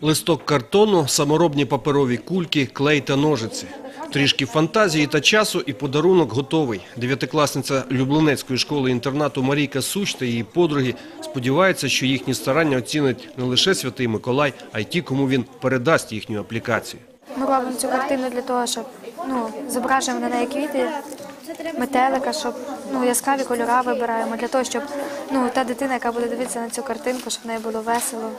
Листок картону, саморобні паперові кульки, клей та ножиці. Трішки фантазії та часу і подарунок готовий. Дев'ятикласниця Люблинецької школи-інтернату Марійка Суч та її подруги сподіваються, що їхні старання оцінить не лише Святий Миколай, а й ті, кому він передасть їхню аплікацію. Ми робимо цю картину для того, щоб ну, зображуємо на неї квіти, метелика, щоб ну, яскраві кольори вибираємо, для того, щоб ну, та дитина, яка буде дивитися на цю картинку, щоб в неї було весело.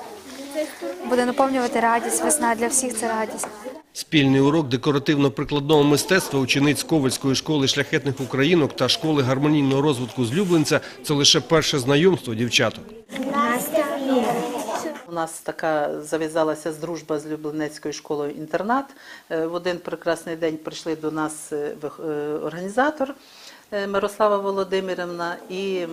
Буде наповнювати радість, весна для всіх це радість. Спільний урок декоративно-прикладного мистецтва учениць Ковальської школи шляхетних українок та школи гармонійного розвитку з Люблинця – це лише перше знайомство дівчаток. Нас така зав'язалася дружба з Люблинецькою школою інтернат. Е, В один прекрасний день прийшли до нас е, е, організатор Мирослава Володимирівна і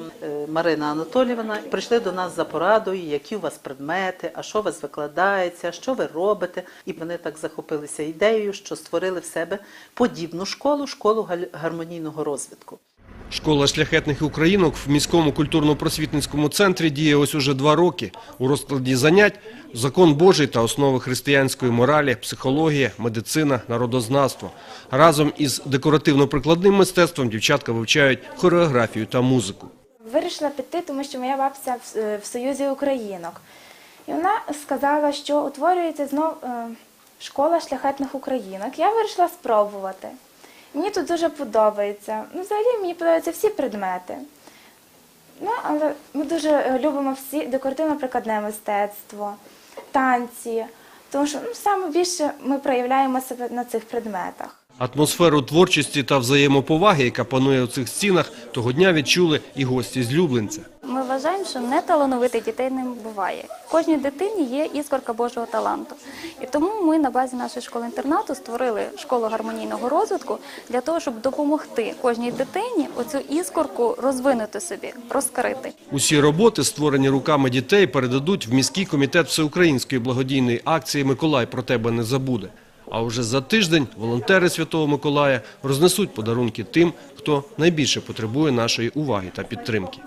Марина Анатоліївна. Прийшли до нас за порадою, які у вас предмети, а що у вас викладається, що ви робите. І вони так захопилися ідеєю, що створили в себе подібну школу, школу гармонійного розвитку. Школа шляхетних українок в міському культурно-просвітницькому центрі діє ось уже два роки. У розкладі занять – закон Божий та основи християнської моралі, психологія, медицина, народознавство. Разом із декоративно-прикладним мистецтвом дівчатка вивчають хореографію та музику. Вирішила піти, тому що моя бабця в, е, Союзі Українок. І вона сказала, що утворюється знов е, школа шляхетних українок. Я вирішила спробувати. Мені тут дуже подобається. Ну, взагалі мені подобаються всі предмети. Ну, але ми дуже е, любимо всі декоративно-прикладне мистецтво, танці, тому що ну, саме більше ми проявляємо себе на цих предметах. Атмосферу творчості та взаємоповаги, яка панує у цих стінах, того дня відчули і гості з Люблинця. Вважаємо, що неталановитих дітей не буває. Кожній дитині є іскорка Божого таланту. І тому ми на базі нашої школи-інтернату створили школу гармонійного розвитку для того, щоб допомогти кожній дитині оцю іскорку розвинути собі, розкрити. Усі роботи, створені руками дітей, передадуть в міський комітет всеукраїнської благодійної акції «Миколай про тебе не забуде». А вже за тиждень волонтери Святого Миколая рознесуть подарунки тим, хто найбільше потребує нашої уваги та підтримки.